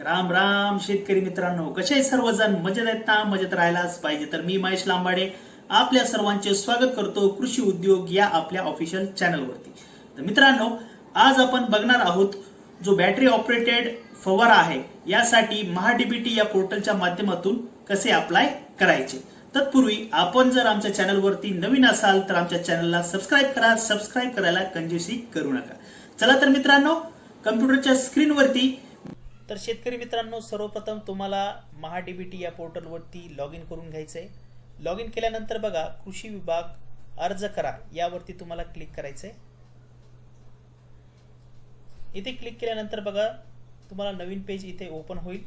राम राम शेतकरी मित्रांनो कसे सर्वजण? मजेत आहेत ना? मजेत राहायलाच पाहिजे. तर मी महेश लांबाडे आपल्या सर्वांचे स्वागत करतो कृषी उद्योग या आपल्या ऑफिशियल चॅनलवरती तर मित्रांनो आज आपण बघणार आहोत जो बॅटरी ऑपरेटेड फवारा आहे यासाठी महाडीबीटी या पोर्टलच्या माध्यमातून कसे अप्लाय करायचे? तत्पूर्वी आपण जर आमच्या चॅनलवरती नवीन असाल तर आमच्या चॅनलला सबस्क्राईब करा. सबस्क्राईब करायला कंजूसी करू नका. चला तर मित्रांनो कम्प्युटरच्या स्क्रीनवरती तर शेतकरी मित्रांनो सर्वप्रथम तुम्हाला महाडीबीटी या पोर्टलवरती लॉग इन करून घ्यायचं आहे लॉग इन केल्यानंतर बघा कृषी विभाग अर्ज करा यावरती तुम्हाला क्लिक करायचं आहे इथे क्लिक केल्यानंतर बघा तुम्हाला नवीन पेज इथे ओपन होईल.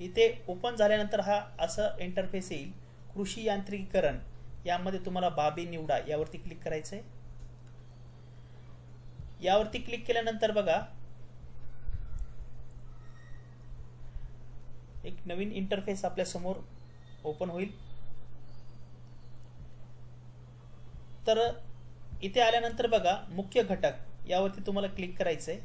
इथे ओपन झाल्यानंतर हा असं इंटरफेस येईल. कृषी यांत्रिकीकरण यामध्ये तुम्हाला बाबी निवडा यावरती क्लिक करायचं आहे यावरती क्लिक केल्यानंतर बघा एक नवीन इंटरफेस आपल्यासमोर ओपन होईल. तर इथे आल्यानंतर बघा मुख्य घटक यावरती तुम्हाला क्लिक करायचं आहे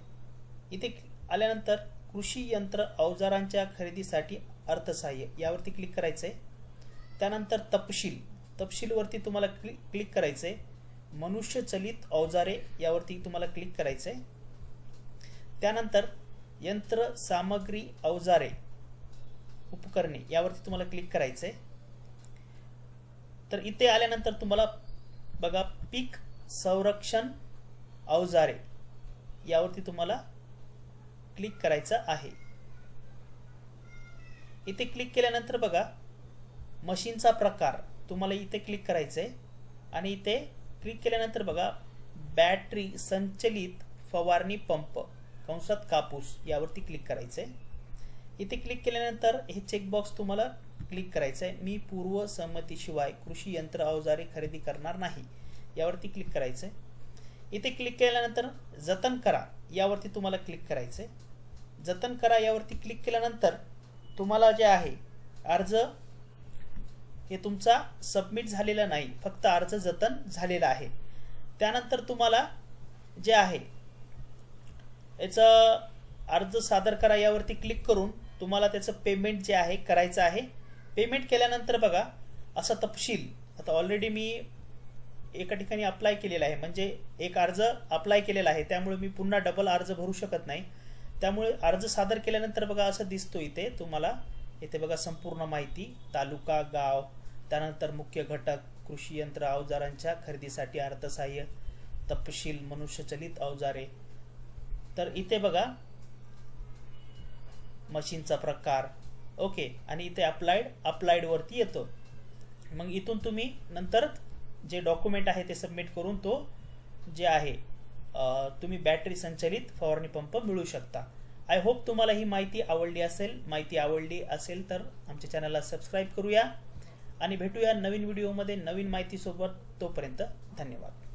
इथे आल्यानंतर कृषी यंत्र अवजारांच्या खरेदीसाठी अर्थसहाय्य यावरती क्लिक करायचं आहे त्यानंतर तपशील तपशीलवरती तुम्हाला क्लिक क्लिक करायचं आहे मनुष्यचलित अवजारे यावरती तुम्हाला क्लिक करायचं आहे त्यानंतर यंत्र सामग्री अवजारे उपकरणे यावरती तुम्हाला क्लिक करायचं आहे तर इथे आल्यानंतर तुम्हाला बघा पीक संरक्षण अवजारे यावरती तुम्हाला क्लिक करायचं आहे. इथे क्लिक केल्यानंतर बघा मशीनचा प्रकार तुम्हाला इथे क्लिक करायचं आहे आणि इथे क्लिक केल्यानंतर बघा बॅटरी संचलित फवारणी पंप कंसात कापूस यावरती क्लिक करायचं आहे इथे क्लिक केल्यानंतर हे चेकबॉक्स तुम्हाला क्लिक करायचं आहे मी पूर्व संमतीशिवाय कृषी यंत्र अवजारे खरेदी करणार नाही. यावरती क्लिक करायचं आहे इथे क्लिक केल्यानंतर जतन करा. यावरती तुम्हाला क्लिक करायचं आहे जतन करा. यावरती क्लिक केल्यानंतर तुम्हाला जे आहे अर्ज हे तुमचा सबमिट झालेला नाही. फक्त अर्ज जतन झालेला आहे. त्यानंतर तुम्हाला जे आहे याचं अर्ज सादर करा. यावरती क्लिक करून तुम्हाला त्याचं पेमेंट जे आहे करायचं आहे पेमेंट केल्यानंतर बघा असा तपशील आता ऑलरेडी मी एका ठिकाणी अप्लाय केलेला आहे. म्हणजे एक अर्ज अप्लाय केलेला आहे त्यामुळे मी पुन्हा डबल अर्ज भरू शकत नाही. त्यामुळे अर्ज सादर केल्यानंतर बघा असं दिसतो इथे तुम्हाला. इथे बघा संपूर्ण माहिती तालुका गाव त्यानंतर मुख्य घटक कृषी यंत्र अवजारांच्या खरेदीसाठी अर्थसहाय्य तपशील मनुष्यचलित अवजारे. तर इथे बघा मशीनचा प्रकार. ओके आणि इथे अप्लाइड अप्लाइड वरती येतो. मग इथून तुम्ही नंतर जे डॉक्युमेंट आहे ते सबमिट करून तो जे आहे तुम्ही बॅटरी संचलित फवारणी पंप मिळू शकता. आय होप तुम्हाला ही माहिती आवडली असेल माहिती आवडली असेल तर आमच्या चॅनलला सबस्क्राईब करूया. आणि भेटूया नवीन व्हिडिओमध्ये नवीन माहितीसोबत. तोपर्यंत धन्यवाद.